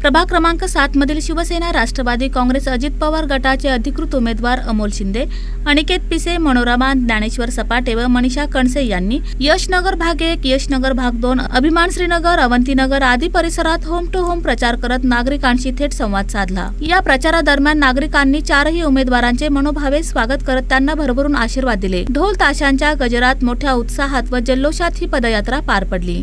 प्रभाग क्रमांक सात मधील शिवसेना राष्ट्रवादी काँग्रेस अजित पवार गटाचे अधिकृत उमेदवार अमोल शिंदे अनिकेत पिसे मनोरमा ज्ञानेश्वर सपाटे व मनीषा कणसे यांनी यशनगर भाग एक यशनगर भाग दोन अभिमान श्रीनगर अवंतीनगर आदी परिसरात होम टू होम प्रचार करत नागरिकांशी थेट संवाद साधला. या प्रचारादरम्यान नागरिकांनी चारही उमेदवारांचे मनोभावे स्वागत करत त्यांना भरभरून आशीर्वाद दिले. ढोल ताशांच्या गजरात मोठ्या उत्साहात व जल्लोषात ही पदयात्रा पार पडली.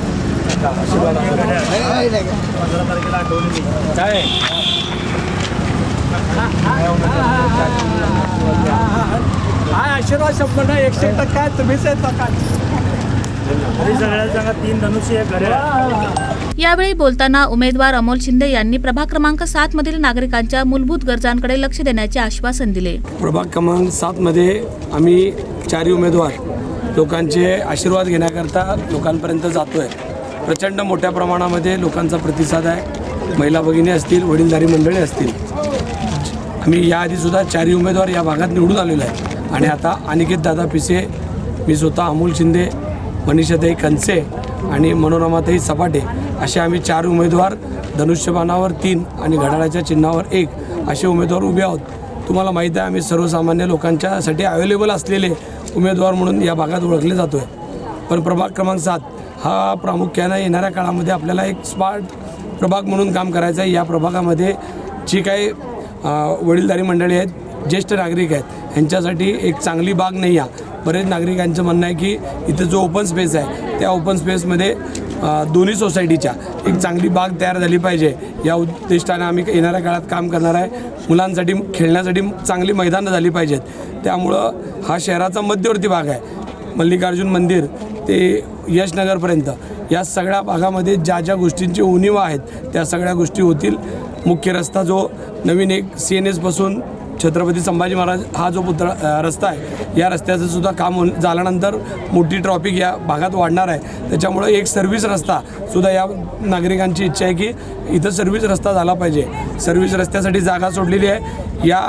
काय आशीर्वाद शब्द नाही एकशे टक्का तुम्हीच आहेत का सांगा तीन धनुष्य एक घड्याळ यावेळी बोलताना उमेदवार अमोल शिंदे यांनी प्रभाग क्रमांक सात मधील नागरिकांच्या मूलभूत गरजांकडे लक्ष देण्याचे आश्वासन दिले. प्रभाग क्रमांक सातमध्ये आम्ही चारही उमेदवार लोकांचे आशीर्वाद घेण्याकरता लोकांपर्यंत जातो आहे प्रचंड मोठ्या प्रमाणामध्ये लोकांचा प्रतिसाद आहे. महिला भगिनी असतील वडीलधारी मंडळी असतील. आम्ही याआधीसुद्धा चारही उमेदवार या भागात निवडून आलेलो आहे. आणि आता अनिकेत दादा पिसे मी स्वतः अमोल शिंदे मनीषाताई कंसे आणि मनोरमाताई सपाटे असे आम्ही चार उमेदवार धनुष्यबाणावर तीन आणि घड्याळाच्या चिन्हावर एक असे उमेदवार उभे आहोत. तुम्हाला माहीत आहे आम्ही सर्वसामान्य लोकांच्यासाठी अवेलेबल असलेले उमेदवार म्हणून या भागात ओळखले जातो आहे पण प्रभाग क्रमांक सात हा प्रामुख्यानं येणाऱ्या काळामध्ये आपल्याला एक स्मार्ट प्रभाग म्हणून काम करायचं आहे. या प्रभागामध्ये जी काही वडीलधारी मंडळी आहेत ज्येष्ठ नागरिक आहेत यांच्यासाठी एक चांगली बाग नाही आहे. बरेच नागरिकांचं म्हणणं आहे की इथं जो ओपन स्पेस आहे त्या ओपन स्पेसमध्ये दोन्ही सोसायटीच्या एक चांगली बाग तयार झाली पाहिजे. या उद्दिष्टाने आम्ही येणाऱ्या काळात काम करणार आहे. मुलांसाठी खेळण्यासाठी चांगली मैदानं झाली पाहिजेत. त्यामुळं हा शहराचा मध्यवर्ती भाग आहे. मल्लिकार्जुन मंदिर ते यशनगरपर्यंत या सगळ्या भागामध्ये ज्या ज्या गोष्टींची उणीव आहेत त्या सगळ्या गोष्टी होतील. मुख्य रस्ता जो नवीन एक सी एन एसपासून छत्रपती संभाजी महाराज हा जो पुतळा रस्ता आहे या रस्त्याचं सुद्धा काम होऊन झाल्यानंतर मोठी ट्रॉफिक या भागात वाढणार आहे. त्याच्यामुळं एक सर्व्हिस रस्ता सुद्धा या नागरिकांची इच्छा आहे की इथं सर्व्हिस रस्ता झाला पाहिजे. सर्व्हिस रस्त्यासाठी जागा सोडलेली आहे. या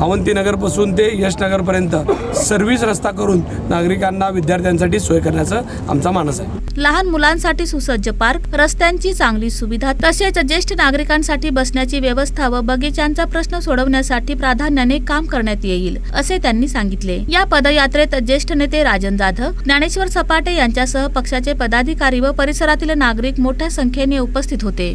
अवंतीनगरपासून ते यशनगरपर्यंत सर्व्हिस रस्ता करून नागरिकांना विद्यार्थ्यांसाठी सोय करण्याचा आमचा मानस आहे. लहान मुलांसाठी सुसज्ज पार्क रस्त्यांची चांगली सुविधा तसेच ज्येष्ठ नागरिकांसाठी बसण्याची व्यवस्था व बगीचांचा प्रश्न सोडवण्यासाठी प्राधान्याने काम करण्यात येईल असे त्यांनी सांगितले. या पदयात्रेत ज्येष्ठ नेते राजन जाधव ज्ञानेश्वर सपाटे यांच्यासह पक्षाचे पदाधिकारी व परिसरातील नागरिक मोठ्या संख्येने उपस्थित होते.